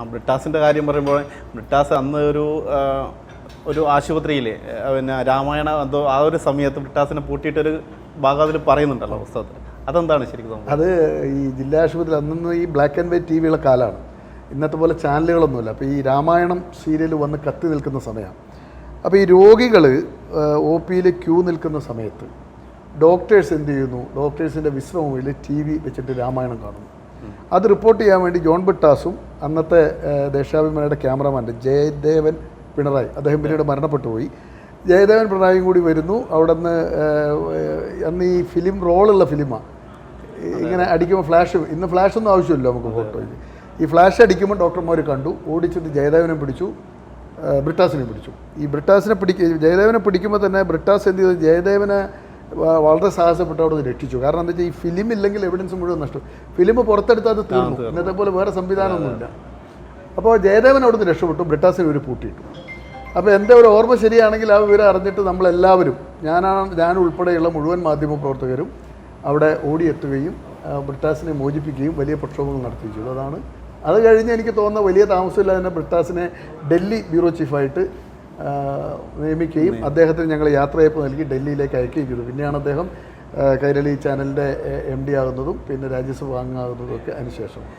ആ ബ്രിട്ടാസിന്റെ കാര്യം പറയുമ്പോൾ ബ്രിട്ടാസ് അന്ന് ഒരു ഒരു ആശുപത്രിയിൽ പിന്നെ രാമായണ എന്തോ ആ ഒരു സമയത്ത് ബ്രിട്ടാസിനെ പൂട്ടിയിട്ടൊരു ഭാഗം അതിൽ പറയുന്നുണ്ടല്ലോ പുസ്തകത്തിൽ. അതെന്താണ് ശരിക്കും അത് ഈ ജില്ലാ ആശുപത്രി അന്നൊന്നും ഈ ബ്ലാക്ക് ആൻഡ് വൈറ്റ് ടി വിയുടെ കാലമാണ് ഇന്നത്തെ പോലെ ചാനലുകളൊന്നുമില്ല. അപ്പോൾ ഈ രാമായണം സീരിയൽ വന്ന് കത്തി നിൽക്കുന്ന സമയമാണ് അപ്പോൾ ഈ രോഗികൾ ഒ പിയിൽ ക്യൂ നിൽക്കുന്ന സമയത്ത് ഡോക്ടേഴ്സ് എന്ത് ചെയ്യുന്നു? ഡോക്ടേഴ്സിന്റെ വിശ്രമത്തിൽ ടി വി വെച്ചിട്ട് രാമായണം കാണുന്നു. അത് റിപ്പോർട്ട് ചെയ്യാൻ വേണ്ടി ജോൺ ബിട്ടാസും അന്നത്തെ ദേശാഭിമാനിയുടെ ക്യാമറമാന്റെ ജയദേവൻ പിണറായി. അദ്ദേഹം പിന്നീട് മരണപ്പെട്ടു പോയി ജയദേവൻ പിണറായി കൂടി വരുന്നു. അവിടെ നിന്ന് അന്ന് ഈ ഫിലിം റോളുള്ള ഫിലിമാണ് ഇങ്ങനെ അടിക്കുമ്പോൾ ഫ്ലാഷ് ഇന്ന് ഫ്ലാഷ് ഒന്നും ആവശ്യമില്ല നമുക്ക് ഫോട്ടോയിൽ ഈ ഫ്ലാഷ് അടിക്കുമ്പോൾ ഡോക്ടർമാർ കണ്ടു. ഓടിച്ചിട്ട് ജയദേവനെ പിടിച്ചു. ബ്രിട്ടാസിനെ പിടിച്ചു. ഈ ബ്രിട്ടാസിനെ പിടിക്ക ജയദേവനെ പിടിക്കുമ്പോൾ തന്നെ ബ്രിട്ടാസ് എന്ത് ചെയ്തു? ജയദേവനെ വളരെ സാഹസപ്പെട്ട് അവിടെ നിന്ന് രക്ഷിച്ചു. കാരണം എന്താ വെച്ചാൽ ഈ ഫിലിം ഇല്ലെങ്കിൽ എവിഡൻസ് മുഴുവൻ നഷ്ടം. ഫിലിം പുറത്തെടുത്താൽ അത് തീർന്നു. ഇന്നത്തെ പോലെ വേറെ സംവിധാനമൊന്നുമില്ല. അപ്പോൾ ജയദേവൻ അവിടെ നിന്ന് രക്ഷപ്പെട്ടു. ബ്രിട്ടാസിനെ ഒരു പൂട്ടിയിട്ടു. അപ്പോൾ എന്റെ ഒരു ഓർമ്മ ശരിയാണെങ്കിൽ ആ വിവരം അറിഞ്ഞിട്ട് നമ്മളെല്ലാവരും ഞാനാണ് ഞാൻ ഉൾപ്പെടെയുള്ള മുഴുവൻ മാധ്യമ പ്രവർത്തകരും അവിടെ ഓടിയെത്തുകയും ബ്രിട്ടാസിനെ മോചിപ്പിക്കുകയും വലിയ പ്രക്ഷോഭങ്ങൾ നടത്തിച്ചു അതാണ്. അത് കഴിഞ്ഞ് എനിക്ക് തോന്നുന്ന വലിയ താമസമില്ലാതെ തന്നെ ബ്രിട്ടാസിനെ ഡൽഹി ബ്യൂറോ ചീഫായിട്ട് നിയമിക്കുകയും അദ്ദേഹത്തിന് ഞങ്ങൾ യാത്രയപ്പ് നൽകി ഡൽഹിയിലേക്ക് അയക്കുകയും ചെയ്തു. പിന്നെയാണ് അദ്ദേഹം കൈരളി ചാനലിന്റെ എം ഡി ആകുന്നതും പിന്നെ രാജ്യസഭ അംഗമാകുന്നതും ഒക്കെ അതിനുശേഷം.